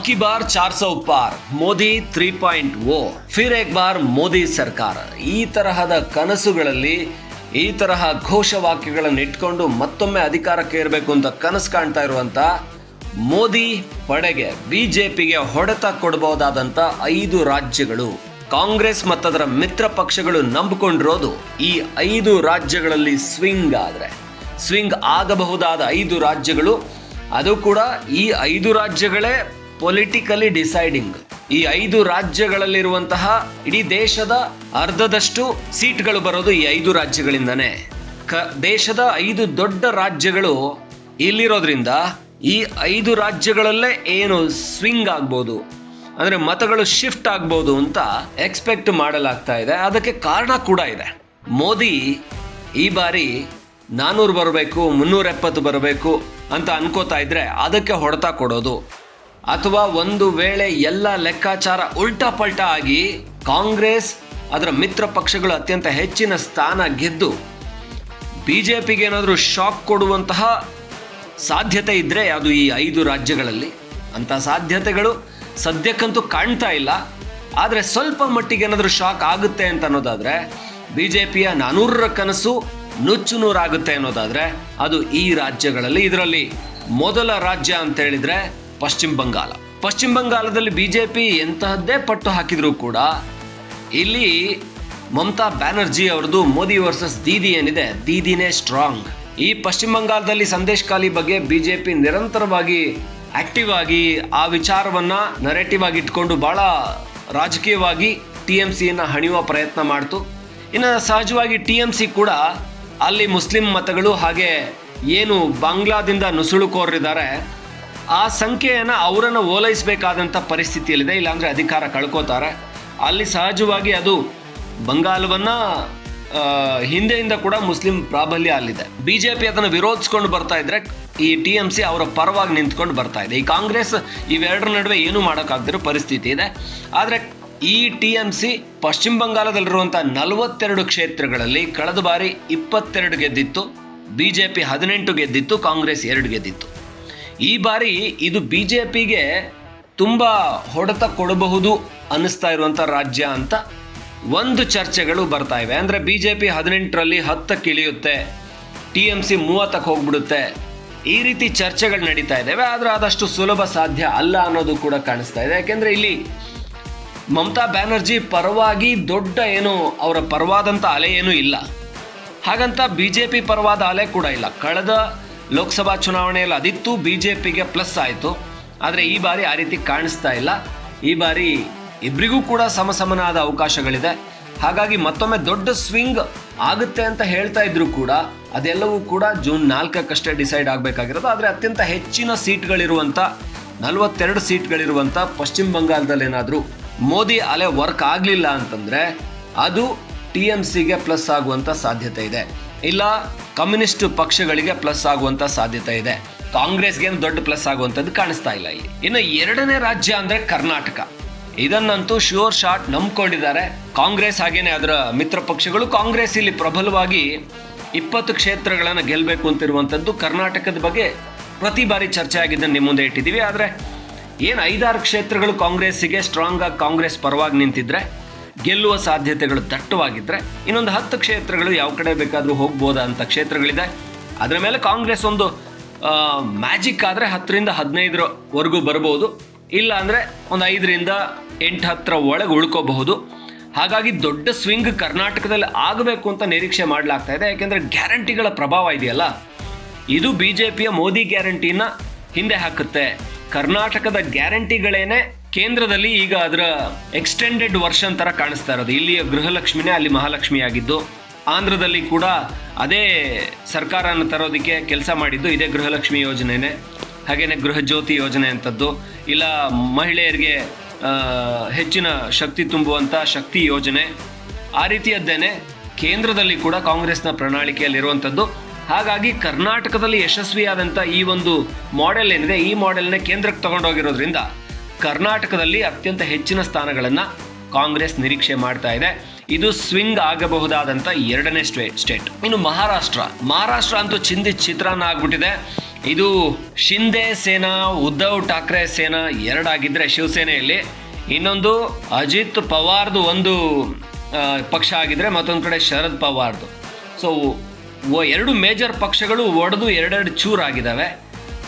अब की बार 400 ಪಾರ್ ಮೋದಿ ತ್ರೀ ಪಾಯಿಂಟ್ ಓ ಫಿರ್ ಏಕ್ ಬಾರ್ ಮೋದಿ ಸರ್ಕಾರ ಈ ತರಹದ ಕನಸುಗಳಲ್ಲಿ ಈ ತರಹ ಘೋಷವಾಕ್ಯಗಳನ್ನು ಇಟ್ಕೊಂಡು ಮತ್ತೊಮ್ಮೆ ಅಧಿಕಾರಕ್ಕೆ ಇರಬೇಕು ಅಂತ ಕನಸು ಕಾಣ್ತಾ ಇರುವಂತ ಮೋದಿ ಪಡೆಗೆ ಬಿಜೆಪಿಗೆ ಹೊಡೆತ ಕೊಡಬಹುದಾದಂತ ಐದು ರಾಜ್ಯಗಳು ಕಾಂಗ್ರೆಸ್ ಮತ್ತದರ ಮಿತ್ರ ಪಕ್ಷಗಳು ನಂಬಿಕೊಂಡಿರೋದು ಈ ಐದು ರಾಜ್ಯಗಳಲ್ಲಿ ಸ್ವಿಂಗ್ ಆದ್ರೆ ಸ್ವಿಂಗ್ ಆಗಬಹುದಾದ ಐದು ರಾಜ್ಯಗಳು ಅದು ಕೂಡ ಈ ಐದು ರಾಜ್ಯಗಳೇ ಪೊಲಿಟಿಕಲಿ ಡಿಸೈಡಿಂಗ್ ಈ ಐದು ರಾಜ್ಯಗಳಲ್ಲಿರುವಂತಹ ಇಡೀ ದೇಶದ ಅರ್ಧದಷ್ಟು ಸೀಟ್ಗಳು ಬರೋದು ಈ ಐದು ರಾಜ್ಯಗಳಿಂದನೇ. ಕ, ದೇಶದ ಐದು ದೊಡ್ಡ ರಾಜ್ಯಗಳು ಇಲ್ಲಿರೋದ್ರಿಂದ ಈ ಐದು ರಾಜ್ಯಗಳಲ್ಲೇ ಏನು ಸ್ವಿಂಗ್ ಆಗ್ಬೋದು, ಅಂದರೆ ಮತಗಳು ಶಿಫ್ಟ್ ಆಗ್ಬೋದು ಅಂತ ಎಕ್ಸ್ಪೆಕ್ಟ್ ಮಾಡಲಾಗ್ತಾ ಇದೆ. ಅದಕ್ಕೆ ಕಾರಣ ಕೂಡ ಇದೆ. ಮೋದಿ ಈ ಬಾರಿ ನಾನೂರು ಬರಬೇಕು, ಮುನ್ನೂರ ಎಪ್ಪತ್ತು ಬರಬೇಕು ಅಂತ ಅನ್ಕೋತಾ ಇದ್ರೆ ಅದಕ್ಕೆ ಹೊಡೆತ ಕೊಡೋದು. ಅಥವಾ ಒಂದು ವೇಳೆ ಎಲ್ಲ ಲೆಕ್ಕಾಚಾರ ಉಲ್ಟಾ ಪಲ್ಟಾ ಆಗಿ ಕಾಂಗ್ರೆಸ್ ಅದರ ಮಿತ್ರ ಪಕ್ಷಗಳು ಅತ್ಯಂತ ಹೆಚ್ಚಿನ ಸ್ಥಾನ ಗೆದ್ದು ಬಿಜೆಪಿಗೆ ಏನಾದರೂ ಶಾಕ್ ಕೊಡುವಂತಹ ಸಾಧ್ಯತೆ ಇದ್ರೆ ಅದು ಈ ಐದು ರಾಜ್ಯಗಳಲ್ಲಿ ಅಂತ ಸಾಧ್ಯತೆಗಳು ಸದ್ಯಕ್ಕಂತೂ ಕಾಣ್ತಾ ಇಲ್ಲ. ಆದರೆ ಸ್ವಲ್ಪ ಮಟ್ಟಿಗೆ ಏನಾದರೂ ಶಾಕ್ ಆಗುತ್ತೆ ಅಂತ ಅನ್ನೋದಾದ್ರೆ ಪಿಯ ನಾನೂರರ ಕನಸು ನುಚ್ಚು ನೂರಾಗುತ್ತೆ ಅನ್ನೋದಾದ್ರೆ ಅದು ಈ ರಾಜ್ಯಗಳಲ್ಲಿ ಇದರಲ್ಲಿ ಮೊದಲ ರಾಜ್ಯ ಅಂತ ಹೇಳಿದ್ರೆ ಪಶ್ಚಿಮ ಬಂಗಾಳ. ಪಶ್ಚಿಮ ಬಂಗಾಳದಲ್ಲಿ ಬಿಜೆಪಿ ಎಂತಹದ್ದೇ ಪಟ್ಟು ಹಾಕಿದ್ರು ಕೂಡ ಇಲ್ಲಿ ಮಮತಾ ಬ್ಯಾನರ್ಜಿ ಅವರದು ಮೋದಿ ವರ್ಸಸ್ ದೀದಿ ಏನಿದೆ? ದೀದಿನೇ ಸ್ಟ್ರಾಂಗ್. ಈ ಪಶ್ಚಿಮ ಬಂಗಾಳದಲ್ಲಿ ಸಂದೇಶ್ ಖಾಲಿ ಬಗ್ಗೆ ಬಿಜೆಪಿ ನಿರಂತರವಾಗಿ ಆಕ್ಟಿವ್ ಆಗಿ ಆ ವಿಚಾರವನ್ನ ನರೇಟಿವ್ ಆಗಿ ಇಟ್ಕೊಂಡು ಬಹಳ ರಾಜಕೀಯವಾಗಿ ಟಿ ಎಂ ಸಿಯನ್ನು ಹಣಿಯುವ ಪ್ರಯತ್ನ ಮಾಡ್ತು. ಇನ್ನು ಸಹಜವಾಗಿ ಟಿ ಎಂ ಸಿ ಕೂಡ ಅಲ್ಲಿ ಮುಸ್ಲಿಂ ಮತಗಳು ಹಾಗೆ ಏನು ಬಾಂಗ್ಲಾದಿಂದ ನುಸುಳುಕೋರಿದ್ದಾರೆ ಆ ಸಂಖ್ಯೆಯನ್ನು ಅವರನ್ನು ಓಲೈಸಬೇಕಾದಂಥ ಪರಿಸ್ಥಿತಿಯಲ್ಲಿದೆ. ಇಲ್ಲಾಂದರೆ ಅಧಿಕಾರ ಕಳ್ಕೋತಾರೆ. ಅಲ್ಲಿ ಸಹಜವಾಗಿ ಅದು ಬಂಗಾಲವನ್ನು ಹಿಂದೆಯಿಂದ ಕೂಡ ಮುಸ್ಲಿಂ ಪ್ರಾಬಲ್ಯ ಅಲ್ಲಿದೆ. ಬಿ ಜೆ ಪಿ ಅದನ್ನು ವಿರೋಧಿಸ್ಕೊಂಡು ಬರ್ತಾ ಇದ್ರೆ ಈ ಟಿ ಎಂ ಸಿ ಅವರ ಪರವಾಗಿ ನಿಂತ್ಕೊಂಡು ಬರ್ತಾ ಇದೆ. ಈ ಕಾಂಗ್ರೆಸ್ ಇವೆರಡರ ನಡುವೆ ಏನು ಮಾಡೋಕ್ಕಾಗದಿರೋ ಪರಿಸ್ಥಿತಿ ಇದೆ. ಆದರೆ ಈ ಟಿ ಎಂ ಸಿ ಪಶ್ಚಿಮ ಬಂಗಾಳದಲ್ಲಿರುವಂಥ ನಲವತ್ತೆರಡು ಕ್ಷೇತ್ರಗಳಲ್ಲಿ ಕಳೆದ ಬಾರಿ ಇಪ್ಪತ್ತೆರಡು ಗೆದ್ದಿತ್ತು. ಬಿ ಜೆ ಪಿ ಹದಿನೆಂಟು ಗೆದ್ದಿತ್ತು, ಕಾಂಗ್ರೆಸ್ ಎರಡು ಗೆದ್ದಿತ್ತು. ಈ ಬಾರಿ ಇದು ಬಿಜೆಪಿಗೆ ತುಂಬ ಹೊಡೆತ ಕೊಡಬಹುದು ಅನ್ನಿಸ್ತಾ ಇರುವಂಥ ರಾಜ್ಯ ಅಂತ ಒಂದು ಚರ್ಚೆಗಳು ಬರ್ತಾ ಇವೆ. ಅಂದರೆ ಬಿ ಜೆ ಪಿ ಹದಿನೆಂಟರಲ್ಲಿ ಹತ್ತಕ್ಕೆ ಇಳಿಯುತ್ತೆ ಟಿ ಎಂ ಸಿ ಮೂವತ್ತಕ್ಕೆ ಹೋಗ್ಬಿಡುತ್ತೆ. ಈ ರೀತಿ ಚರ್ಚೆಗಳು ನಡೀತಾ ಇದ್ದಾವೆ ಆದರೆ ಆದಷ್ಟು ಸುಲಭ ಸಾಧ್ಯ ಅಲ್ಲ ಅನ್ನೋದು ಕೂಡ ಕಾಣಿಸ್ತಾ ಇದೆ. ಯಾಕೆಂದರೆ ಇಲ್ಲಿ ಮಮತಾ ಬ್ಯಾನರ್ಜಿ ಪರವಾಗಿ ದೊಡ್ಡ ಏನು ಅವರ ಪರವಾದಂಥ ಅಲೆ ಏನೂ ಇಲ್ಲ. ಹಾಗಂತ ಬಿ ಜೆ ಪಿ ಪರವಾದ ಅಲೆ ಕೂಡ ಇಲ್ಲ. ಕಳೆದ ಲೋಕಸಭಾ ಚುನಾವಣೆಯಲ್ಲಿ ಅದಿತ್ತು ಬಿ ಜೆ ಪಿಗೆ ಪ್ಲಸ್ ಆಯಿತು. ಆದರೆ ಈ ಬಾರಿ ಆ ರೀತಿ ಕಾಣಿಸ್ತಾ ಇಲ್ಲ. ಈ ಬಾರಿ ಇಬ್ಬರಿಗೂ ಕೂಡ ಸಮಸಮನಾದ ಅವಕಾಶಗಳಿದೆ. ಹಾಗಾಗಿ ಮತ್ತೊಮ್ಮೆ ದೊಡ್ಡ ಸ್ವಿಂಗ್ ಆಗುತ್ತೆ ಅಂತ ಹೇಳ್ತಾ ಇದ್ರು ಕೂಡ ಅದೆಲ್ಲವೂ ಕೂಡ ಜೂನ್ ನಾಲ್ಕಕ್ಕಷ್ಟೇ ಡಿಸೈಡ್ ಆಗಬೇಕಾಗಿರೋದು. ಆದರೆ ಅತ್ಯಂತ ಹೆಚ್ಚಿನ ಸೀಟ್ಗಳಿರುವಂಥ ನಲವತ್ತೆರಡು ಸೀಟ್ಗಳಿರುವಂಥ ಪಶ್ಚಿಮ ಬಂಗಾಳದಲ್ಲಿ ಏನಾದರೂ ಮೋದಿ ಅಲೆ ವರ್ಕ್ ಆಗಲಿಲ್ಲ ಅಂತಂದರೆ ಅದು ಟಿ ಎಂ ಸಿಗೆ ಪ್ಲಸ್ ಆಗುವಂಥ ಸಾಧ್ಯತೆ ಇದೆ. ಇಲ್ಲ, ಕಮ್ಯುನಿಸ್ಟ್ ಪಕ್ಷಗಳಿಗೆ ಪ್ಲಸ್ ಆಗುವಂತ ಸಾಧ್ಯತೆ ಇದೆ. ಕಾಂಗ್ರೆಸ್ಗೆ ಏನು ದೊಡ್ಡ ಪ್ಲಸ್ ಆಗುವಂಥದ್ದು ಕಾಣಿಸ್ತಾ ಇಲ್ಲ ಇಲ್ಲಿ. ಇನ್ನು ಎರಡನೇ ರಾಜ್ಯ ಅಂದ್ರೆ ಕರ್ನಾಟಕ. ಇದನ್ನಂತೂ ಶ್ಯೂರ್ ಶಾಟ್ ನಂಬ್ಕೊಂಡಿದ್ದಾರೆ. ಕಾಂಗ್ರೆಸ್ ಹಾಗೇನೆ ಅದರ ಮಿತ್ರ ಪಕ್ಷಗಳು, ಕಾಂಗ್ರೆಸ್ ಇಲ್ಲಿ ಪ್ರಬಲವಾಗಿ ಇಪ್ಪತ್ತು ಕ್ಷೇತ್ರಗಳನ್ನು ಗೆಲ್ಲಬೇಕು ಅಂತಿರುವಂಥದ್ದು ಕರ್ನಾಟಕದ ಬಗ್ಗೆ ಪ್ರತಿ ಬಾರಿ ಚರ್ಚೆ ಆಗಿದ್ದನ್ನು ನಿಮ್ಮ ಮುಂದೆ ಇಟ್ಟಿದ್ದೀವಿ. ಆದರೆ ಏನು ಐದಾರು ಕ್ಷೇತ್ರಗಳು ಕಾಂಗ್ರೆಸ್ಸಿಗೆ ಸ್ಟ್ರಾಂಗ್ ಆಗಿ ಕಾಂಗ್ರೆಸ್ ಪರವಾಗಿ ನಿಂತಿದ್ರೆ ಗೆಲ್ಲುವ ಸಾಧ್ಯತೆಗಳು ದಟ್ಟವಾಗಿದ್ದರೆ ಇನ್ನೊಂದು ಹತ್ತು ಕ್ಷೇತ್ರಗಳು ಯಾವ ಕಡೆ ಬೇಕಾದರೂ ಹೋಗ್ಬೋದಾ ಅಂತ ಕ್ಷೇತ್ರಗಳಿದೆ. ಅದರ ಮೇಲೆ ಕಾಂಗ್ರೆಸ್ ಒಂದು ಮ್ಯಾಜಿಕ್ ಆದರೆ ಹತ್ತರಿಂದ ಹದಿನೈದರವರೆಗೂ ಬರ್ಬೋದು. ಇಲ್ಲ ಅಂದರೆ ಒಂದು ಐದರಿಂದ ಎಂಟು ಹತ್ತರ ಒಳಗೆ ಉಳ್ಕೋಬಹುದು. ಹಾಗಾಗಿ ದೊಡ್ಡ ಸ್ವಿಂಗ್ ಕರ್ನಾಟಕದಲ್ಲಿ ಆಗಬೇಕು ಅಂತ ನಿರೀಕ್ಷೆ ಮಾಡಲಾಗ್ತಾ ಇದೆ. ಯಾಕೆಂದರೆ ಗ್ಯಾರಂಟಿಗಳ ಪ್ರಭಾವ ಇದೆಯಲ್ಲ. ಇದು ಬಿ ಜೆ ಪಿಯ ಮೋದಿ ಗ್ಯಾರಂಟಿನ ಹಿಂದೆ ಹಾಕುತ್ತೆ. ಕರ್ನಾಟಕದ ಗ್ಯಾರಂಟಿಗಳೇನೆ ಕೇಂದ್ರದಲ್ಲಿ ಈಗ ಅದರ ಎಕ್ಸ್ಟೆಂಡೆಡ್ ವರ್ಷನ್ ತರ ಕಾಣಿಸ್ತಾ ಇರೋದು. ಇಲ್ಲಿಯ ಗೃಹಲಕ್ಷ್ಮಿನೇ ಅಲ್ಲಿ ಮಹಾಲಕ್ಷ್ಮಿ ಆಗಿದ್ದು ಆಂಧ್ರದಲ್ಲಿ ಕೂಡ ಅದೇ ಸರ್ಕಾರನ ತರೋದಕ್ಕೆ ಕೆಲಸ ಮಾಡಿದ್ದು ಇದೇ ಗೃಹಲಕ್ಷ್ಮಿ ಯೋಜನೆನೇ. ಹಾಗೇನೆ ಗೃಹ ಜ್ಯೋತಿ ಯೋಜನೆ ಅಂತದ್ದು ಇಲ್ಲ, ಮಹಿಳೆಯರಿಗೆ ಹೆಚ್ಚಿನ ಶಕ್ತಿ ತುಂಬುವಂಥ ಶಕ್ತಿ ಯೋಜನೆ. ಆ ರೀತಿಯದ್ದೇನೆ ಕೇಂದ್ರದಲ್ಲಿ ಕೂಡ ಕಾಂಗ್ರೆಸ್ನ ಪ್ರಣಾಳಿಕೆಯಲ್ಲಿರುವಂಥದ್ದು. ಹಾಗಾಗಿ ಕರ್ನಾಟಕದಲ್ಲಿ ಯಶಸ್ವಿಯಾದಂಥ ಈ ಒಂದು ಮಾಡೆಲ್ ಏನಿದೆ, ಈ ಮಾಡೆಲ್ನೇ ಕೇಂದ್ರಕ್ಕೆ ತಗೊಂಡೋಗಿರೋದ್ರಿಂದ ಕರ್ನಾಟಕದಲ್ಲಿ ಅತ್ಯಂತ ಹೆಚ್ಚಿನ ಸ್ಥಾನಗಳನ್ನು ಕಾಂಗ್ರೆಸ್ ನಿರೀಕ್ಷೆ ಮಾಡ್ತಾ ಇದೆ. ಇದು ಸ್ವಿಂಗ್ ಆಗಬಹುದಾದಂಥ ಎರಡನೇ ಸ್ಟೇ, ಸ್ಟೇಟ್. ಇನ್ನು ಮಹಾರಾಷ್ಟ್ರ. ಮಹಾರಾಷ್ಟ್ರ ಅಂತೂ ಚಿಂದಿ ಚಿತ್ರಾನ್ನ ಆಗ್ಬಿಟ್ಟಿದೆ. ಇದು ಶಿಂದೆ ಸೇನಾ, ಉದ್ಧವ್ ಠಾಕ್ರೆ ಸೇನಾ ಎರಡಾಗಿದ್ರೆ ಶಿವಸೇನೆಯಲ್ಲಿ. ಇನ್ನೊಂದು ಅಜಿತ್ ಪವಾರ್ದು ಒಂದು ಪಕ್ಷ ಆಗಿದ್ರೆ ಮತ್ತೊಂದು ಕಡೆ ಶರದ್ ಪವಾರ್ದು. ಸೊ ಎರಡು ಮೇಜರ್ ಪಕ್ಷಗಳು ಒಡೆದು ಎರಡೆರಡು ಚೂರಾಗಿದ್ದಾವೆ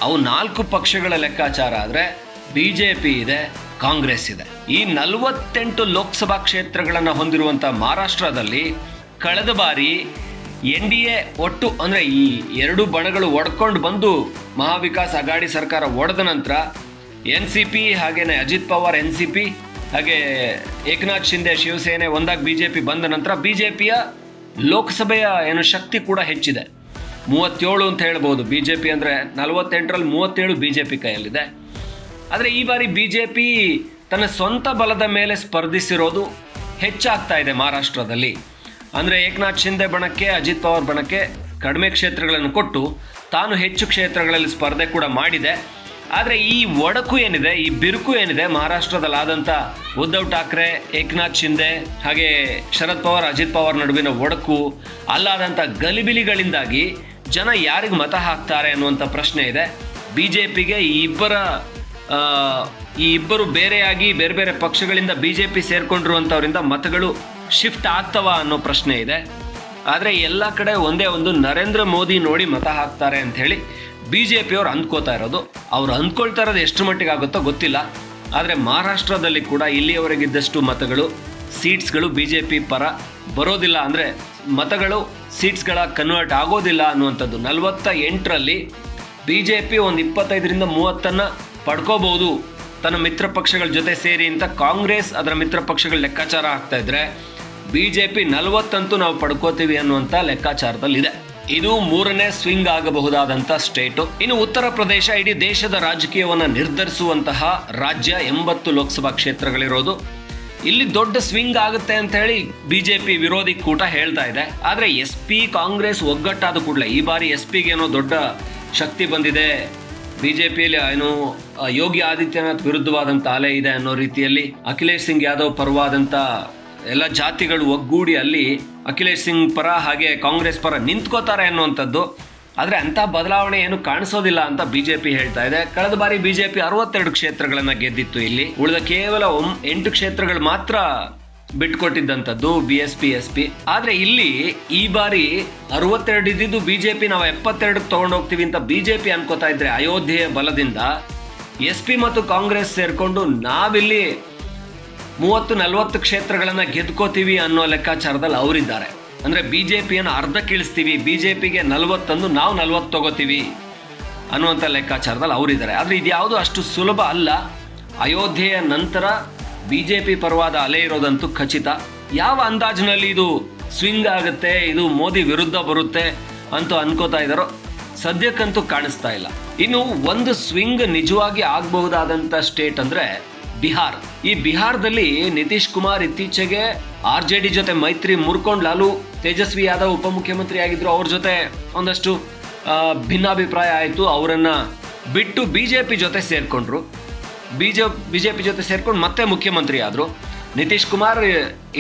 ಅವು ನಾಲ್ಕು ಪಕ್ಷಗಳ ಲೆಕ್ಕಾಚಾರ ಆದರೆ ಬಿ ಜೆ ಪಿ ಇದೆ, ಕಾಂಗ್ರೆಸ್ ಇದೆ. ಈ ನಲವತ್ತೆಂಟು ಲೋಕಸಭಾ ಕ್ಷೇತ್ರಗಳನ್ನು ಹೊಂದಿರುವಂಥ ಮಹಾರಾಷ್ಟ್ರದಲ್ಲಿ ಕಳೆದ ಬಾರಿ ಎನ್ ಡಿ ಎ ಒಟ್ಟು ಅಂದರೆ ಈ ಎರಡು ಬಣಗಳು ಒಡ್ಕೊಂಡು ಬಂದು ಮಹಾವಿಕಾಸ್ ಅಗಾಡಿ ಸರ್ಕಾರ ಒಡೆದ ನಂತರ ಎನ್ ಸಿ ಪಿ ಹಾಗೇನೆ Ajit Pawar N C P ಹಾಗೆ ಏಕನಾಥ್ ಶಿಂದೆ ಶಿವಸೇನೆ ಒಂದಾಗಿ ಬಿ ಜೆ ಪಿ ಬಂದ ನಂತರ ಬಿ ಜೆ ಪಿಯ ಲೋಕಸಭೆಯ ಏನು ಶಕ್ತಿ ಕೂಡ ಹೆಚ್ಚಿದೆ. ಮೂವತ್ತೇಳು ಅಂತ ಹೇಳ್ಬೋದು. ಬಿ ಜೆ ಪಿ ಅಂದರೆ ನಲವತ್ತೆಂಟರಲ್ಲಿ ಮೂವತ್ತೇಳು ಬಿ ಜೆ ಪಿ ಕೈಯಲ್ಲಿದೆ. ಆದರೆ ಈ ಬಾರಿ ಬಿ ಜೆ ಪಿ ತನ್ನ ಸ್ವಂತ ಬಲದ ಮೇಲೆ ಸ್ಪರ್ಧಿಸಿರೋದು ಹೆಚ್ಚಾಗ್ತಾ ಇದೆ ಮಹಾರಾಷ್ಟ್ರದಲ್ಲಿ. ಅಂದರೆ ಏಕನಾಥ್ ಶಿಂದೆ ಬಣಕ್ಕೆ, ಅಜಿತ್ ಪವಾರ್ ಬಣಕ್ಕೆ ಕಡಿಮೆ ಕ್ಷೇತ್ರಗಳನ್ನು ಕೊಟ್ಟು ತಾನು ಹೆಚ್ಚು ಕ್ಷೇತ್ರಗಳಲ್ಲಿ ಸ್ಪರ್ಧೆ ಕೂಡ ಮಾಡಿದೆ. ಆದರೆ ಈ ಒಡಕು ಏನಿದೆ, ಈ ಬಿರುಕು ಏನಿದೆ ಮಹಾರಾಷ್ಟ್ರದಲ್ಲಾದಂಥ ಉದ್ಧವ್ ಠಾಕ್ರೆ, ಏಕನಾಥ್ ಶಿಂದೆ, ಹಾಗೆ ಶರದ್ ಪವಾರ್, ಅಜಿತ್ ಪವಾರ್ ನಡುವಿನ ಒಡಕು ಅಲ್ಲಾದಂಥ ಗಲಿಬಿಲಿಗಳಿಂದಾಗಿ ಜನ ಯಾರಿಗೆ ಮತ ಹಾಕ್ತಾರೆ ಅನ್ನುವಂಥ ಪ್ರಶ್ನೆ ಇದೆ. ಬಿ ಜೆ ಪಿಗೆ ಈ ಇಬ್ಬರ ಈ ಇಬ್ಬರು ಬೇರೆಯಾಗಿ ಬೇರೆ ಬೇರೆ ಪಕ್ಷಗಳಿಂದ ಬಿ ಜೆ ಪಿ ಸೇರ್ಕೊಂಡಿರುವಂಥವರಿಂದ ಮತಗಳು ಶಿಫ್ಟ್ ಆಗ್ತವ ಅನ್ನೋ ಪ್ರಶ್ನೆ ಇದೆ. ಆದರೆ ಎಲ್ಲ ಕಡೆ ಒಂದೇ ಒಂದು ನರೇಂದ್ರ ಮೋದಿ ನೋಡಿ ಮತ ಹಾಕ್ತಾರೆ ಅಂತ ಬಿ ಜೆ ಪಿಯವ್ರು ಅಂದ್ಕೋತಾ ಇರೋದು. ಅವ್ರು ಅಂದ್ಕೊಳ್ತಾ ಇರೋದು ಎಷ್ಟು ಮಟ್ಟಿಗೆ ಆಗುತ್ತೋ ಗೊತ್ತಿಲ್ಲ. ಆದರೆ ಮಹಾರಾಷ್ಟ್ರದಲ್ಲಿ ಕೂಡ ಇಲ್ಲಿಯವರೆಗಿದ್ದಷ್ಟು ಮತಗಳು, ಸೀಟ್ಸ್ಗಳು ಬಿ ಜೆ ಪಿ ಪರ ಬರೋದಿಲ್ಲ. ಅಂದರೆ ಮತಗಳು ಸೀಟ್ಸ್ಗಳ ಕನ್ವರ್ಟ್ ಆಗೋದಿಲ್ಲ ಅನ್ನುವಂಥದ್ದು. ನಲವತ್ತ ಎಂಟರಲ್ಲಿ ಬಿ ಜೆ ಪಿ ಒಂದು ಇಪ್ಪತ್ತೈದರಿಂದ ಮೂವತ್ತನ್ನು ಪಡ್ಕೋಬಹುದು. ತನ್ನ ಮಿತ್ರ ಪಕ್ಷಗಳ ಜೊತೆ ಸೇರಿ ಅಂತ ಕಾಂಗ್ರೆಸ್ ಅದರ ಮಿತ್ರ ಪಕ್ಷಗಳ ಲೆಕ್ಕಾಚಾರ ಆಗ್ತಾ ಇದ್ರೆ ಬಿ ಜೆ ಪಿ ನಲವತ್ತಂತೂ ನಾವು ಪಡ್ಕೋತೀವಿ ಅನ್ನುವಂಥ ಲೆಕ್ಕಾಚಾರದಲ್ಲಿದೆ. ಇದು ಮೂರನೇ ಸ್ವಿಂಗ್ ಆಗಬಹುದಾದಂಥ ಸ್ಟೇಟು. ಇನ್ನು ಉತ್ತರ ಪ್ರದೇಶ ಇಡೀ ದೇಶದ ರಾಜಕೀಯವನ್ನು ನಿರ್ಧರಿಸುವಂತಹ ರಾಜ್ಯ ಎಂಬತ್ತು ಲೋಕಸಭಾ ಕ್ಷೇತ್ರಗಳಿರೋದು. ಇಲ್ಲಿ ದೊಡ್ಡ ಸ್ವಿಂಗ್ ಆಗುತ್ತೆ ಅಂತ ಹೇಳಿ ಬಿಜೆಪಿ ವಿರೋಧಿ ಕೂಟ ಹೇಳ್ತಾ ಇದೆ. ಆದರೆ ಎಸ್ ಪಿ ಕಾಂಗ್ರೆಸ್ ಒಗ್ಗಟ್ಟಾದ ಕೂಡಲೇ ಈ ಬಾರಿ ಎಸ್ ಪಿಗೆ ಏನೋ ದೊಡ್ಡ ಶಕ್ತಿ ಬಂದಿದೆ. ಬಿಜೆಪಿಯಲ್ಲಿ ಏನು ಆ, ಯೋಗಿ ಆದಿತ್ಯನಾಥ್ ವಿರುದ್ಧವಾದಂಥ ಅಲೆ ಇದೆ ಅನ್ನೋ ರೀತಿಯಲ್ಲಿ ಅಖಿಲೇಶ್ ಸಿಂಗ್ ಯಾದವ್ ಪರವಾದಂಥ ಎಲ್ಲ ಜಾತಿಗಳು ಒಗ್ಗೂಡಿ ಅಲ್ಲಿ ಅಖಿಲೇಶ್ ಸಿಂಗ್ ಪರ ಹಾಗೆ ಕಾಂಗ್ರೆಸ್ ಪರ ನಿಂತ್ಕೋತಾರೆ ಅನ್ನುವಂಥದ್ದು. ಆದರೆ ಅಂಥ ಬದಲಾವಣೆ ಏನು ಕಾಣಿಸೋದಿಲ್ಲ ಅಂತ ಬಿಜೆಪಿ ಹೇಳ್ತಾ ಇದೆ. ಕಳೆದ ಬಾರಿ ಬಿಜೆಪಿ ಅರವತ್ತೆರಡು ಕ್ಷೇತ್ರಗಳನ್ನು ಗೆದ್ದಿತ್ತು ಇಲ್ಲಿ. ಉಳಿದ ಕೇವಲ ಎಂಟು ಕ್ಷೇತ್ರಗಳು ಮಾತ್ರ ಬಿಟ್ಕೊಟ್ಟಿದ್ದಂಥದ್ದು B S P S P ಆದರೆ ಇಲ್ಲಿ ಈ ಬಾರಿ ಅರವತ್ತೆರಡು ಇದ್ದಿದ್ದು ಪಿ ನಾವು ಎಪ್ಪತ್ತೆರಡು ತೊಗೊಂಡು ಹೋಗ್ತೀವಿ ಅಂತ ಪಿ ಅನ್ಕೋತಾ ಇದ್ರೆ ಅಯೋಧ್ಯೆಯ ಬಲದಿಂದ ಎಸ್ ಪಿ ಮತ್ತು ಕಾಂಗ್ರೆಸ್ ಸೇರಿಕೊಂಡು ನಾವಿಲ್ಲಿ ಮೂವತ್ತು ನಲವತ್ತು ಕ್ಷೇತ್ರಗಳನ್ನು ಗೆದ್ಕೋತೀವಿ ಅನ್ನೋ ಲೆಕ್ಕಾಚಾರದಲ್ಲಿ ಅವರಿದ್ದಾರೆ. ಜೆ ಪಿಯನ್ನು ಅರ್ಧ ಕೀಳಿಸ್ತೀವಿ ಪಿಗೆ ನಲವತ್ತಂದು ನಾವು ನಲವತ್ತು ತಗೋತೀವಿ ಅನ್ನುವಂಥ ಲೆಕ್ಕಾಚಾರದಲ್ಲಿ ಅವರಿದ್ದಾರೆ. ಆದರೆ ಇದ್ಯಾವುದು ಅಷ್ಟು ಸುಲಭ ಅಲ್ಲ. ಅಯೋಧ್ಯೆಯ ನಂತರ ಬಿ ಜೆ ಪಿ ಪರವಾದ ಅಲೆ ಇರೋದಂತೂ ಖಚಿತ. ಯಾವ ಅಂದಾಜಿನಲ್ಲಿ ಇದು ಸ್ವಿಂಗ್ ಆಗುತ್ತೆ, ಇದು ಮೋದಿ ವಿರುದ್ಧ ಬರುತ್ತೆ ಅಂತ ಅನ್ಕೋತಾ ಇದ್ದಾರೋ ಸದ್ಯಕ್ಕಂತೂ ಕಾಣಿಸ್ತಾ ಇಲ್ಲ. ಇನ್ನು ಒಂದು ಸ್ವಿಂಗ್ ನಿಜವಾಗಿ ಆಗಬಹುದಾದಂಥ ಸ್ಟೇಟ್ ಅಂದ್ರೆ ಬಿಹಾರ್. ಈ ಬಿಹಾರದಲ್ಲಿ ನಿತೀಶ್ ಕುಮಾರ್ ಇತ್ತೀಚೆಗೆ ಆರ್ ಜೆ ಡಿ ಜೊತೆ ಮೈತ್ರಿ ಮುರ್ಕೊಂಡು ಲಾಲು ತೇಜಸ್ವಿ ಯಾದವ್ ಉಪಮುಖ್ಯಮಂತ್ರಿ ಆಗಿದ್ರು ಅವ್ರ ಜೊತೆ ಒಂದಷ್ಟು ಭಿನ್ನಾಭಿಪ್ರಾಯ ಆಯಿತು. ಅವರನ್ನು ಬಿಟ್ಟು ಬಿ ಜೆ ಪಿ ಜೊತೆ ಸೇರ್ಕೊಂಡ್ರು. ಬಿ ಜೆ ಜೊತೆ ಸೇರ್ಕೊಂಡು ಮತ್ತೆ ಮುಖ್ಯಮಂತ್ರಿ ಆದರು ನಿತೀಶ್ ಕುಮಾರ್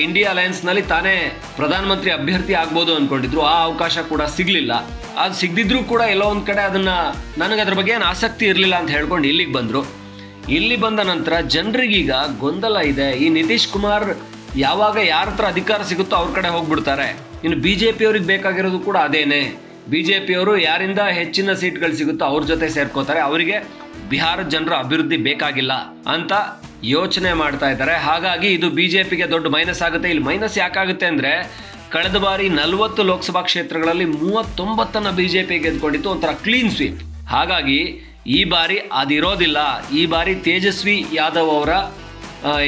ಇಂಡಿಯಾ ಅಲಯನ್ಸ್ನಲ್ಲಿ ತಾನೇ ಪ್ರಧಾನಮಂತ್ರಿ ಅಭ್ಯರ್ಥಿ ಆಗ್ಬೋದು ಅಂದ್ಕೊಂಡಿದ್ರು ಆ ಅವಕಾಶ ಕೂಡ ಸಿಗಲಿಲ್ಲ. ಅದು ಸಿಗದಿದ್ರೂ ಕೂಡ ಎಲ್ಲೋ ಒಂದು ಕಡೆ ಅದನ್ನು ನನಗೆ ಅದ್ರ ಬಗ್ಗೆ ಏನು ಆಸಕ್ತಿ ಇರಲಿಲ್ಲ ಅಂತ ಹೇಳ್ಕೊಂಡು ಇಲ್ಲಿಗೆ ಬಂದರು. ಇಲ್ಲಿ ಬಂದ ನಂತರ ಜನರಿಗೀಗ ಗೊಂದಲ ಇದೆ. ಈ ನಿತೀಶ್ ಕುಮಾರ್ ಯಾವಾಗ ಯಾರ ಹತ್ರ ಅಧಿಕಾರ ಸಿಗುತ್ತೋ ಅವ್ರ ಕಡೆ ಹೋಗ್ಬಿಡ್ತಾರೆ. ಇನ್ನು ಬಿ ಜೆ ಪಿಯವ್ರಿಗೆ ಬೇಕಾಗಿರೋದು ಕೂಡ ಅದೇನೆ. ಬಿ ಜೆ ಪಿಯವರು ಯಾರಿಂದ ಹೆಚ್ಚಿನ ಸೀಟ್ಗಳು ಸಿಗುತ್ತೋ ಅವ್ರ ಜೊತೆ ಸೇರ್ಕೋತಾರೆ, ಅವರಿಗೆ ಬಿಹಾರದ ಜನರ ಅಭಿವೃದ್ಧಿ ಬೇಕಾಗಿಲ್ಲ ಅಂತ ಯೋಚನೆ ಮಾಡ್ತಾ ಇದ್ದಾರೆ. ಹಾಗಾಗಿ ಇದು ಬಿ ಜೆ ಪಿಗೆ ದೊಡ್ಡ ಮೈನಸ್ ಆಗುತ್ತೆ. ಇಲ್ಲಿ ಮೈನಸ್ ಯಾಕಾಗುತ್ತೆ ಅಂದರೆ, ಕಳೆದ ಬಾರಿ ನಲವತ್ತು ಲೋಕಸಭಾ ಕ್ಷೇತ್ರಗಳಲ್ಲಿ ಮೂವತ್ತೊಂಬತ್ತನ್ನು ಬಿ ಜೆ ಪಿ ಗೆದ್ಕೊಂಡಿತ್ತು, ಒಂಥರ ಕ್ಲೀನ್ ಸ್ವೀಪ್ ಹಾಗಾಗಿ ಈ ಬಾರಿ ಅದಿರೋದಿಲ್ಲ. ಈ ಬಾರಿ ತೇಜಸ್ವಿ ಯಾದವ್ ಅವರ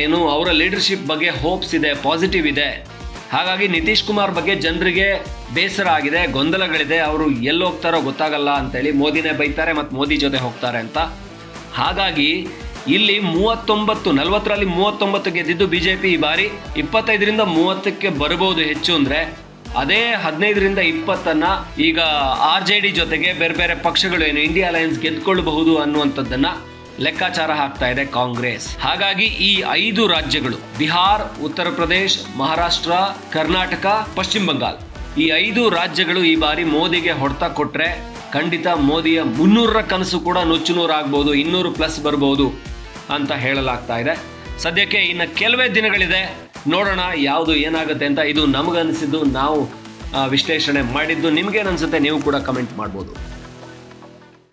ಏನು, ಅವರ ಲೀಡರ್ಶಿಪ್ ಬಗ್ಗೆ ಹೋಪ್ಸ್ ಇದೆ ಪಾಸಿಟಿವ್ ಇದೆ. ಹಾಗಾಗಿ ನಿತೀಶ್ ಕುಮಾರ್ ಬಗ್ಗೆ ಜನರಿಗೆ ಬೇಸರ ಆಗಿದೆ, ಗೊಂದಲಗಳಿದೆ, ಅವರು ಎಲ್ಲಿ ಹೋಗ್ತಾರೋ ಗೊತ್ತಾಗಲ್ಲ ಅಂತೇಳಿ ಮೋದಿನೇ ಬೈತಾರೆ ಮತ್ತು ಮೋದಿ ಜೊತೆ ಹೋಗ್ತಾರೆ ಅಂತ. ಹಾಗಾಗಿ ಇಲ್ಲಿ ಮೂವತ್ತೊಂಬತ್ತು, ನಲವತ್ತರಲ್ಲಿ ಮೂವತ್ತೊಂಬತ್ತು ಗೆದ್ದಿದ್ದು ಬಿ ಜೆ ಪಿ ಈ ಬಾರಿ. ಇಪ್ಪತ್ತೈದರಿಂದ ಮೂವತ್ತಕ್ಕೆ ಬರಬಹುದು ಹೆಚ್ಚು ಅಂದರೆ ಅದೇ ಹದಿನೈದರಿಂದ ಇಪ್ಪತ್ತನ್ನು ಈಗ ಆರ್ ಜೆ ಡಿ ಜೊತೆಗೆ ಬೇರೆ ಬೇರೆ ಪಕ್ಷಗಳು ಏನು ಇಂಡಿಯಾ ಅಲಯನ್ಸ್ ಗೆದ್ದುಕೊಳ್ಳಬಹುದು ಅನ್ನುವಂಥದ್ದನ್ನು ಲೆಕ್ಕಾಚಾರ ಹಾಕ್ತಾ ಇದೆ ಕಾಂಗ್ರೆಸ್. ಹಾಗಾಗಿ ಈ ಐದು ರಾಜ್ಯಗಳು, ಬಿಹಾರ್, ಉತ್ತರ ಪ್ರದೇಶ್, ಮಹಾರಾಷ್ಟ್ರ, ಕರ್ನಾಟಕ, ಪಶ್ಚಿಮ ಬಂಗಾಲ್ ಈ ಐದು ರಾಜ್ಯಗಳು ಈ ಬಾರಿ ಮೋದಿಗೆ ಹೊಡೆತ ಕೊಟ್ಟರೆ ಖಂಡಿತ ಮೋದಿಯ ಮುನ್ನೂರರ ಕನಸು ಕೂಡ ನುಚ್ಚು ನೂರಾಗ್ಬೋದು ಇನ್ನೂರು ಪ್ಲಸ್ ಬರ್ಬೋದು ಅಂತ ಹೇಳಲಾಗ್ತಾ ಇದೆ. ಸದ್ಯಕ್ಕೆ ಇನ್ನು ಕೆಲವೇ ದಿನಗಳಿದೆ, ನೋಡೋಣ ಯಾವುದು ಏನಾಗುತ್ತೆ ಅಂತ ಇದು ನಮಗನಿಸಿದ್ದು ನಾವು ವಿಶ್ಲೇಷಣೆ ಮಾಡಿದ್ದು ನಿಮಗೇನು ಅನಿಸುತ್ತೆ ನೀವು ಕೂಡ ಕಮೆಂಟ್ ಮಾಡ್ಬೋದು.